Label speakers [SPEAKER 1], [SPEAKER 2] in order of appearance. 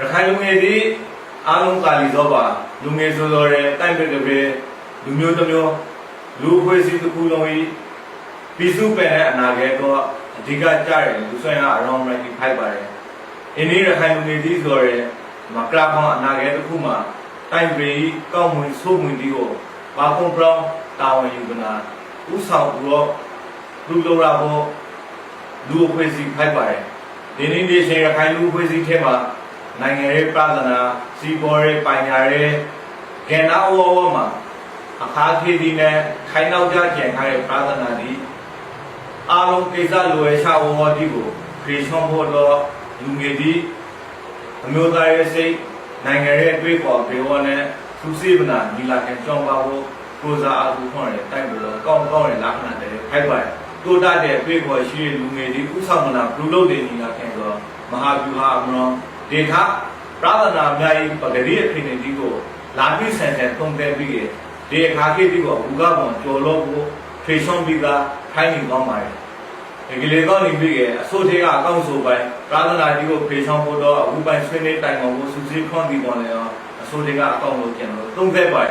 [SPEAKER 1] ရခိုင်လူငယ်တွေအားလုံးကာလီသောပါလူငယ်ဆိုတော်တဲ့တိုက်ပက်ကပဲလူမျိုးတစ်မျိုးလူအဖွဲ့အစည်းတစ်ခုလုံးဤပြည်စုပယ်တဲ့အနာဂတ်တော့အဓိကကြတယ်လူဆွေးရ around 95ပါတယ်။အင်းဒီရခိုင်လူငယ်တွေဆိုတဲ့မကလာဖောင်းအနာဂတ်တစ်ခုမှာတိုက်ပေကောက်မွေဆိုးမွေဒီကိုဘာကွန်ပရောင်းတာဝန်ယူကနာဥဆောင်ပြီးတော့လူလိုရာဖို့လူအဖွဲ့အစည်းဖိုက်ပါတယ်။ဒီနေ့ဒီရှင်ရခိုင်လူအဖွဲ့အစည်းထဲမှာ နိုင်ငံရေးပြဿနာစီးပွားရေးပညာရေးကဏ္ဍအဝဝမှာအခါခေဒီနဲ့ခိုင်နောက်ကြကျန်ထားတဲ့ပြဿနာဒီအားလုံးကိစ္စလိုရချဝဝဒီကိုဖြေရှင်းဖို့တော့လူငယ်ဒီအမျိုးသားရေးစိတ်နိုင်ငံရေးအတွေ့အခေါ်ပေဝနဲ့သူစိဗနာညီလာခံကြောင်းပါဖို့ကိုစားအားကိုခေါ်တဲ့တိုက်ပြီးတော့ကောင်းကောင်းတဲ့လက္ခဏာတွေဖိုက်ပါတယ်တိုးတက်တဲ့အတွေ့အခေါ်ရှိတဲ့လူငယ်ဒီဥဆောင်မနာဘလူးလို့တဲ့ညီလာခံတော့မဟာဗျူဟာအမရော ဒေတာပရဒနာများဤပဂရိအဖိနေတိကိုလာပိဆန်ဆန်သုံးတဲ့ပြီးဒီအခါကိတိကိုဘူကဘွန်ကျော်လို့ကိုဖေဆုံးပြီးကထိုင်းနေသွားပါတယ်ဒီကလေးကောင်းနေပြီးအစိုးသေးကအကောင့်ဆိုပိုင်းပရဒနာတိကိုဖေဆုံးဖို့တော့အခုပိုင်းဆွေးနွေးတိုင်အောင်ကိုစူးစီးခွန်ပြီးပေါ်နေတော့အစိုးသေးကအကောင့်လို့ကျန်လို့သုံးသက်ပါတယ်